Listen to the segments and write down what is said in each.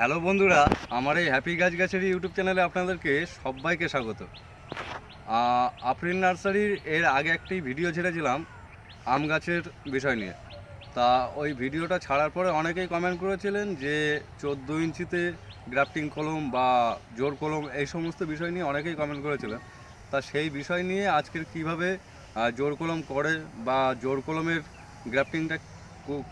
Hello বন্ধুরা, আমার এই হ্যাপি গাছ গাছের ইউটিউব চ্যানেলে আপনাদেরকে সবাইকে স্বাগত। আফরিন নার্সারির এর আগে একটি ভিডিও ছেড়েছিলাম আম গাছের বিষয় নিয়ে। তা ওই ভিডিওটা ছাড়ার পরে অনেকেই কমেন্ট করেছিলেন যে চোদ্দ ইঞ্চিতে গ্রাফটিং কলম বা জোর কলম এই সমস্ত বিষয় নিয়ে অনেকেই কমেন্ট করেছিলেন। তা সেই বিষয় নিয়ে আজকের কীভাবে জোর কলম করে বা জোর কলমের গ্রাফটিংটা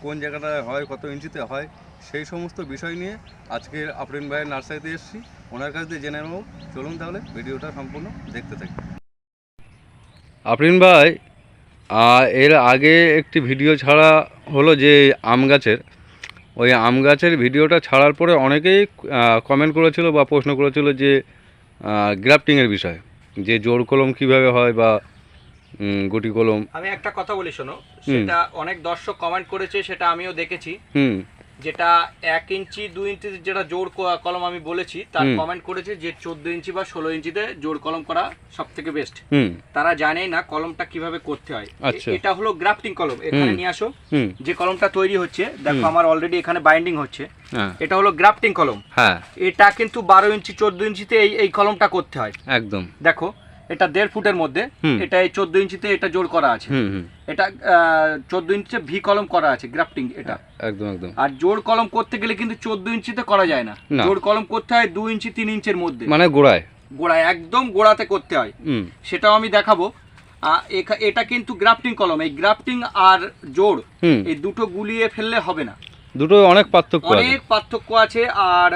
কোন জায়গাটায় হয়, কত ইঞ্চিতে হয় সেই সমস্ত বিষয় নিয়ে আজকের আফরিন ভাইয়ের নার্সারিতে এসেছি। ওনার কাছ দিয়ে জেনে নেব। চলুন তাহলে ভিডিওটা সম্পূর্ণ দেখতে থাকি। আফরিন ভাই এর আগে একটি ভিডিও ছাড়া হলো যে আম গাছের। ওই আম গাছের ভিডিওটা ছাড়ার পরে অনেকেই কমেন্ট করেছিল বা প্রশ্ন করেছিল যে গ্রাফটিংয়ের বিষয় যে জোর কলম কীভাবে হয় বা গুটি কলম। আমি একটা কথা বলি শোনো সেটা অনেক দর্শক কমেন্ট করেছে সেটা আমিও দেখেছি। হুম। যেটা এক ইঞ্চি দুই ইঞ্চি যেটা জোর কলম আমি বলেছি তার কমেন্ট করেছে যে চোদ্দ ইঞ্চি বা ষোলো ইঞ্চিতে জোর কলম করা সব থেকে বেস্ট হুম। তারা জানেই না কলমটা কীভাবে করতে হয়। আচ্ছা। এটা হলো গ্রাফটিং কলম। এখানে নিয়ে আসো। যে কলমটা তৈরি হচ্ছে দেখো আমার অলরেডি এখানে বাইন্ডিং হচ্ছে। হ্যাঁ। এটা হলো গ্রাফটিং কলম। হ্যাঁ। এটা কিন্তু বারো ইঞ্চি চোদ্দ ইঞ্চিতে এই এই কলমটা করতে হয়। একদম। দেখো এটা দেড় ফুটের মধ্যে এটা এই চোদ্দ ইঞ্চিতে এটা জোর করা আছে। এটা চোদ্দ ইঞ্চিতে ভি কলম করা আছে গ্রাফটিং এটা। একদম একদম। আর জোর কলম করতে গেলে কিন্তু চোদ্দ ইঞ্চিতে করা যায় না। জোর কলম করতে হয় দু ইঞ্চি তিন ইঞ্চের মধ্যে। মানে গোড়ায়। গোড়ায় একদম গোড়াতে করতে হয়। সেটাও আমি দেখাবো। এটা কিন্তু গ্রাফটিং কলম। এই গ্রাফটিং আর জোর এই দুটো গুলিয়ে ফেললে হবে না। দুটো অনেক পার্থক্য অনেক পার্থক্য আছে আর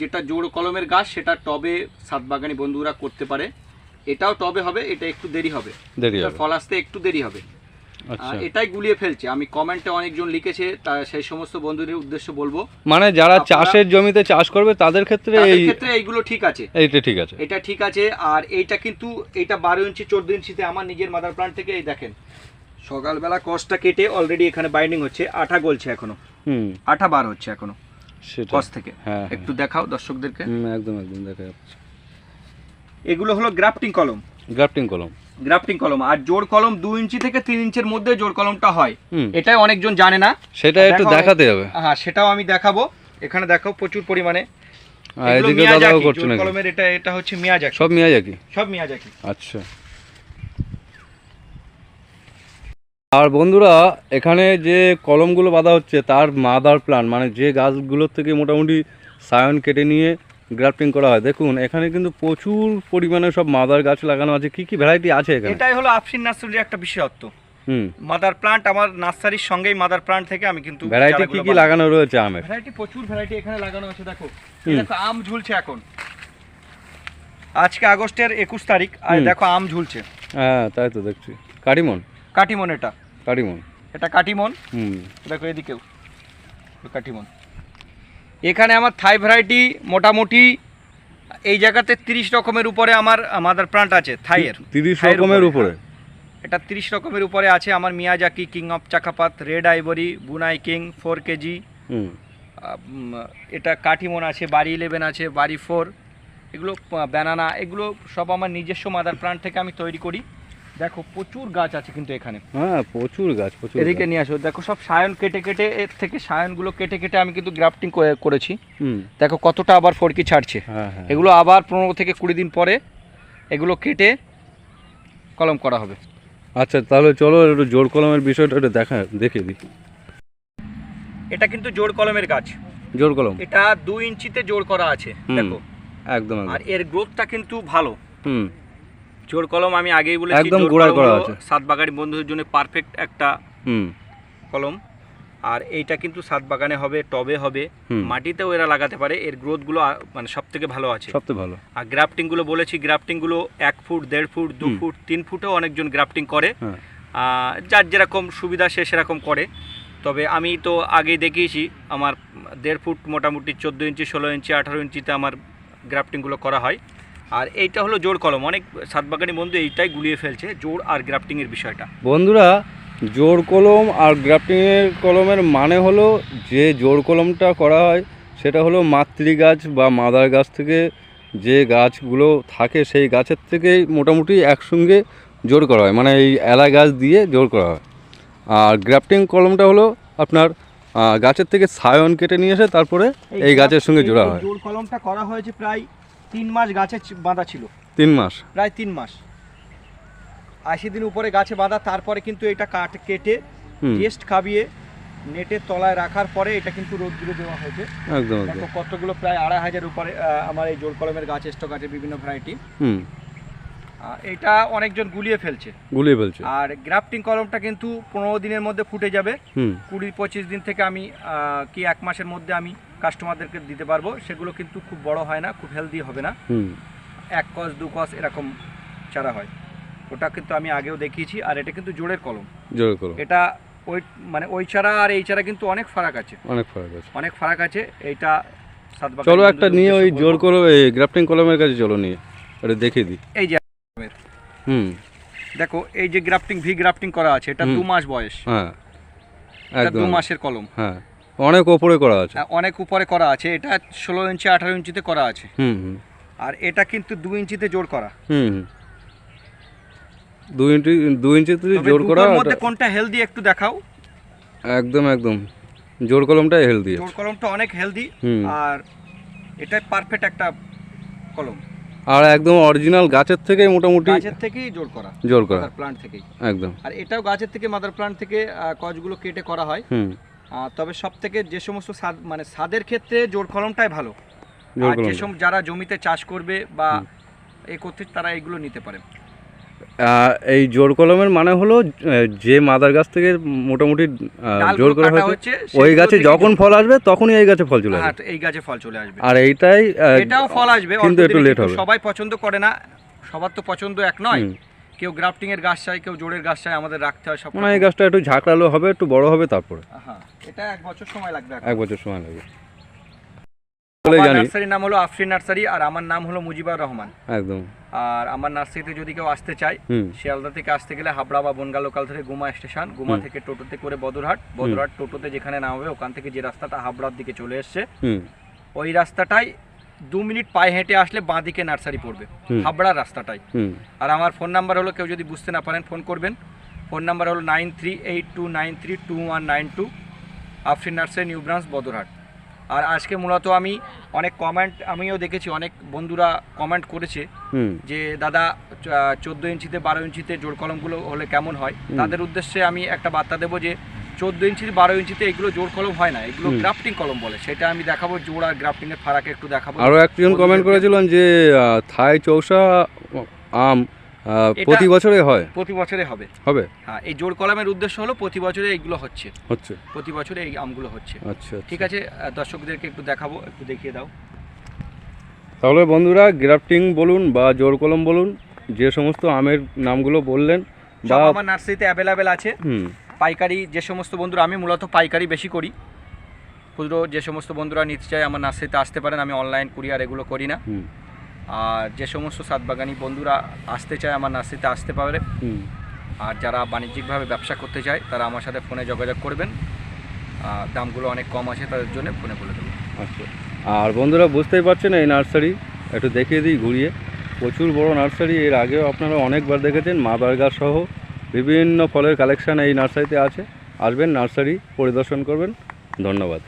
যেটা জোর কলমের গাছ সেটা টবে সাতবাগানি বন্ধুরা করতে পারে। এটাও টবে হবে এটা একটু দেরি হবে। দেরি হবে। ফল আসতে একটু দেরি হবে। আচ্ছা। এটাই গুলিয়ে ফেলছে। আমি কমেন্টে অনেকজন লিখেছে তা সেই সমস্ত বন্ধুদের উদ্দেশ্য বলব। মানে যারা চাষের জমিতে চাষ করবে তাদের ক্ষেত্রে এই ক্ষেত্রে এইগুলো ঠিক আছে। এইটা ঠিক আছে। এটা ঠিক আছে। আর এইটা কিন্তু এটা বারো ইঞ্চি চোদ্দ ইঞ্চিতে আমার নিজের মাদার প্লান্ট থেকে এই দেখেন। সকালবেলা কসটা কেটে অলরেডি এখানে বাইন্ডিং হচ্ছে। আঠা গলছে এখনও। হুম। আঠা বার হচ্ছে এখনও সেটা কস থেকে। হ্যাঁ হ্যাঁ। একটু দেখাও দর্শকদেরকে। একদম একদম দেখা যাচ্ছে। এগুলো হলো গ্রাফটিং কলম। গ্রাফটিং কলম। গ্রাফটিং কলম। আর জোর কলম দু ইঞ্চি থেকে তিন ইঞ্চের মধ্যে জোর কলমটা হয়। এটাই অনেকজন জানে না। সেটা একটু দেখাতে হবে। হ্যাঁ সেটাও আমি দেখাবো। এখানে দেখো প্রচুর পরিমাণে। আর এদিকে দাদাও করছে নাকি? কলমের এটা এটা হচ্ছে মিয়াজাকি। সব মিয়াজাকি? সব মিয়াজাকি। আচ্ছা। আর বন্ধুরা এখানে যে কলমগুলো বাঁধা হচ্ছে তার মাদার প্লান মানে যে গাছগুলোর থেকে মোটামুটি সায়ন কেটে নিয়ে গ্রাফটিং করা হয়। দেখুন এখানে কিন্তু প্রচুর পরিমাণে সব মাদার গাছ লাগানো আছে। কি কি ভ্যারাইটি আছে এখানে? এটাই হলো আফসিন নার্সারির একটা বিশেষত্ব। হুম। মাদার প্লান্ট আমার নার্সারির সঙ্গেই মাদার প্লান্ট থেকে আমি কিন্তু ভ্যারাইটি কি কি লাগানো রয়েছে আমের? ভ্যারাইটি প্রচুর ভ্যারাইটি এখানে লাগানো আছে দেখো। দেখো আম ঝুলছে এখন। আজকে আগস্টের একুশ তারিখ আর দেখো আম ঝুলছে। হ্যাঁ তাই তো দেখছি। কাটিমন? কাটিমন এটা। কাটিমন। এটা কাটিমন। হুম। দেখো এদিকেও। কাটিমন। এখানে আমার থাই ভ্যারাইটি মোটামুটি এই জায়গাতে তিরিশ রকমের উপরে আমার মাদার প্লান্ট আছে থাইয়ের। তিরিশ রকমের উপরে, উপরে? এটা তিরিশ রকমের উপরে আছে আমার Miyazaki king of Chakapat red ivory Brunei king four KG এটা কাঠিমন আছে বাড়ি ইলেভেন আছে বাড়ি ফোর এগুলো ব্যানানা এগুলো সব আমার নিজস্ব মাদার প্লান্ট থেকে আমি তৈরি করি। দেখো প্রচুর গাছ আছে কিন্তু এখানে। হ্যাঁ প্রচুর গাছ প্রচুর এদিকে নিয়ে আসো দেখো সব সায়ন কেটে কেটে এর থেকে সায়নগুলো কেটে কেটে আমি কিন্তু গ্রাফটিং করেছি। হুম। দেখো কতটা আবার ফরকি ছাড়ছে। হ্যাঁ হ্যাঁ এগুলো আবার পনেরো থেকে কুড়ি দিন পরে এগুলো কেটে কলম করা হবে। আচ্ছা তাহলে চলো একটু জোর কলমের বিষয়টা একটু দেখা দেখে দিই। এটা কিন্তু জোর কলমের গাছ। জোর কলম? এটা দুই ইঞ্চিতে জোর করা আছে। দেখো। একদম আর এর গ্রোথটা কিন্তু ভালো। হুম। জোর কলম আমি আগেই বলেছি একদম কলম করা আছে। সাত বাগানি বন্ধুদের জন্য পারফেক্ট একটা কলম। আর এইটা কিন্তু সাত বাগানে হবে টবে হবে মাটিতেও এরা লাগাতে পারে এর গ্রোথগুলো মানে সব থেকে ভালো আছে। সবচেয়ে ভালো। আর গ্রাফটিংগুলো বলেছি গ্রাফটিংগুলো এক ফুট দেড় ফুট দু ফুট তিন ফুটেও অনেকজন গ্রাফটিং করে। হ্যাঁ। যার যেরকম সুবিধা সে সেরকম করে। তবে আমি তো আগেই দেখিয়েছি আমার দেড় ফুট মোটামুটি চোদ্দ ইঞ্চি ষোলো ইঞ্চি আঠারো ইঞ্চিতে আমার গ্রাফটিংগুলো করা হয়। আর এইটা হলো জোর কলম। অনেক সাতবাগানি বন্ধু এইটাই গুলিয়ে ফেলছে জোর আর গ্রাফটিংয়ের বিষয়টা। বন্ধুরা জোর কলম আর গ্রাফটিংয়ের কলমের মানে হলো যে জোর কলমটা করা হয় সেটা হলো মাতৃ গাছ বা মাদার গাছ থেকে যে গাছগুলো থাকে সেই গাছের থেকেই মোটামুটি একসঙ্গে জোর করা হয়। মানে এই এলা গাছ দিয়ে জোর করা হয়। আর গ্রাফটিং কলমটা হলো আপনার গাছের থেকে সায়ন কেটে নিয়ে এসে তারপরে এই গাছের সঙ্গে জোড়া হয়। জোর কলমটা করা হয়েছে প্রায় তিন মাস গাছে বাঁধা ছিল। তিন মাস? প্রায় তিন মাস। আশি দিন উপরে গাছে বাঁধা তারপরে কিন্তু এটা কাঠ কেটে টেস্ট খাবিয়ে নেটের তলায় রাখার পরে এটা কিন্তু রোদ্দুরে দেওয়া হয়েছে। একদম কতগুলো প্রায় আড়াই হাজার উপরে আমার এই জোর কলমের গাছ স্টক আছে বিভিন্ন ভ্যারাইটি এটা অনেকজন গুলিয়ে ফেলছে। গুলিয়ে ফেলছে। আর গ্রাফটিং কলমটা কিন্তু পনেরো দিনের মধ্যে ফুটে যাবে। হুম। কুড়ি পঁচিশ দিন থেকে আমি কি এক মাসের মধ্যে আমি কাস্টমারদেরকে দিতে পারব। সেগুলো কিন্তু খুব বড় হয় না খুব হেলদি হবে না। এক কস দু কস এরকম চারা হয়। ওটা কিন্তু আমি আগেও দেখিয়েছি আর এটা কিন্তু জোরের কলম। জোরে করো এটা ওই মানে ওই চারা আর এই চারা কিন্তু অনেক ফারাক আছে। অনেক ফারাক আছে। অনেক ফারাক আছে এইটা চলো একটা নিয়ে ওই জোর। করো গ্রাফটিং কলমের কাছে চলো নিয়ে এটা দেখে দিই। এই যে দেখো এই যে গ্রাফটিং ভি গ্রাফটিং করা আছে এটা দু মাস বয়স। হ্যাঁ। এটা দু মাসের কলম। হ্যাঁ। অনেক উপরে করা আছে। আহ, অনেক উপরে করা আছে এটা ষোলো ইঞ্চি আঠারো ইঞ্চিতে করা আছে। হুম হুম। আর এটা কিন্তু দু ইঞ্চিতে জোর করা। হুম হুম। দু ইঞ্চি দু ইঞ্চিতে জোর করা মধ্যে কোনটা হেলদি একটু দেখাও। একদম একদম। জোর কলমটাই হেলদি জোর কলমটা অনেক হেলদি আর এটা পারফেক্ট একটা কলম। আর একদম অরিজিনাল গাছের থেকে মোটামুটি গাছের থেকেই জোর করা। জোর করা। প্লান্ট থেকেই। একদম। আর এটাও গাছের থেকে মাদার প্লান্ট থেকে কজগুলো কচগুলো কেটে করা হয়। হুম। তবে সব থেকে যে সমস্ত স্বাদ মানে স্বাদের ক্ষেত্রে জোর কলমটাই ভালো। জোর আর যে কলম। যারা জমিতে চাষ করবে বা এ করতে তারা এগুলো নিতে পারে। এই জোর কলমের মানে হলো যে মাদার গাছ থেকে মোটামুটি জোর করা হয়েছে ওই গাছে যখন ফল আসবে তখনই এই গাছে ফল চলে হ্যাঁ, আসবে। এই গাছে ফল চলে আসবে। আর এইটাই এটাও ফল আসবে কিন্তু একটু লেট হবে। সবাই পছন্দ করে না সবার তো পছন্দ এক নয়। কেউ গ্রাফটিং এর গাছ চায় কেউ জোরের গাছ চায় আমাদের রাখতে হয় সব মানে এই গাছটা একটু ঝাঁকড়ালো হবে একটু বড় হবে তারপরে। হ্যাঁ এটা এক বছর সময় লাগবে এক বছর সময় লাগবে। জানি। নার্সারির নাম হলো আফরিন নার্সারি আর আমার নাম হলো মুজিবুর রহমান। একদম। আর আমার নার্সারিতে যদি কেউ আসতে চায় শিয়ালদা থেকে আসতে গেলে হাবড়া বা বনগা লোকাল থেকে গুমা স্টেশন গুমা। থেকে টোটোতে করে বদরহাট। বদরহাট টোটোতে যেখানে নামবে ওখান থেকে যে রাস্তাটা হাবড়ার দিকে চলে এসছে ওই রাস্তাটাই দু মিনিট পায়ে হেঁটে আসলে বাঁ দিকে নার্সারি পড়বে। হাবড়ার রাস্তাটাই হুম। আর আমার ফোন নাম্বার হলো কেউ যদি বুঝতে না পারেন ফোন করবেন। ফোন নাম্বার হলো nine three eight two nine three two one nine two Afrin nursery new branch Badarhat. আর আজকে মূলত আমি অনেক কমেন্ট আমিও দেখেছি অনেক বন্ধুরা কমেন্ট করেছে যে দাদা চোদ্দ ইঞ্চিতে বারো ইঞ্চিতে জোর কলমগুলো হলে কেমন হয়? তাদের উদ্দেশ্যে আমি একটা বার্তা দেবো যে চোদ্দ ইঞ্চিতে বারো ইঞ্চিতে এগুলো জোর কলম হয় না। এগুলো গ্রাফটিং কলম বলে। সেটা আমি দেখাবো জোর আর গ্রাফটিং এর ফারাক একটু দেখাবো। আরও একজন কমেন্ট করেছিলেন যে থাই চৌসা আম প্রতি বছরে হয়? প্রতি বছরে হবে। হবে? হ্যাঁ এই জোর কলমের উদ্দেশ্য হলো প্রতি বছরে এইগুলো হচ্ছে। হচ্ছে। প্রতি বছরে এই আমগুলো হচ্ছে। আচ্ছা ঠিক আছে দর্শকদেরকে একটু দেখাবো একটু দেখিয়ে দাও। তাহলে বন্ধুরা গ্রাফটিং বলুন বা জোর কলম বলুন যে সমস্ত আমের নামগুলো বললেন বা আমার নার্সারিতে অ্যাভেলেবেল আছে। হুম। পাইকারি যে সমস্ত বন্ধুরা আমি মূলত পাইকারি বেশি করি। খুচরো যে সমস্ত বন্ধুরা নিতে চায় আমার নার্সারিতে আসতে পারেন আমি অনলাইন কুরিয়ার এগুলো করি না। আর যে সমস্ত সাতবাগানি বন্ধুরা আসতে চায় আমার নার্সারিতে আসতে পারে আর যারা বাণিজ্যিকভাবে ব্যবসা করতে চায় তারা আমার সাথে ফোনে যোগাযোগ করবেন। আর দামগুলো অনেক কম আছে তাদের জন্য ফোনে বলে দেবো। আচ্ছা। আর বন্ধুরা বুঝতেই পারছেন এই নার্সারি একটু দেখিয়ে দিই ঘুরিয়ে। প্রচুর বড় নার্সারি এর আগেও আপনারা অনেকবার দেখেছেন মাদার গাছ সহ বিভিন্ন ফলের কালেকশান এই নার্সারিতে আছে। আসবেন নার্সারি পরিদর্শন করবেন। ধন্যবাদ।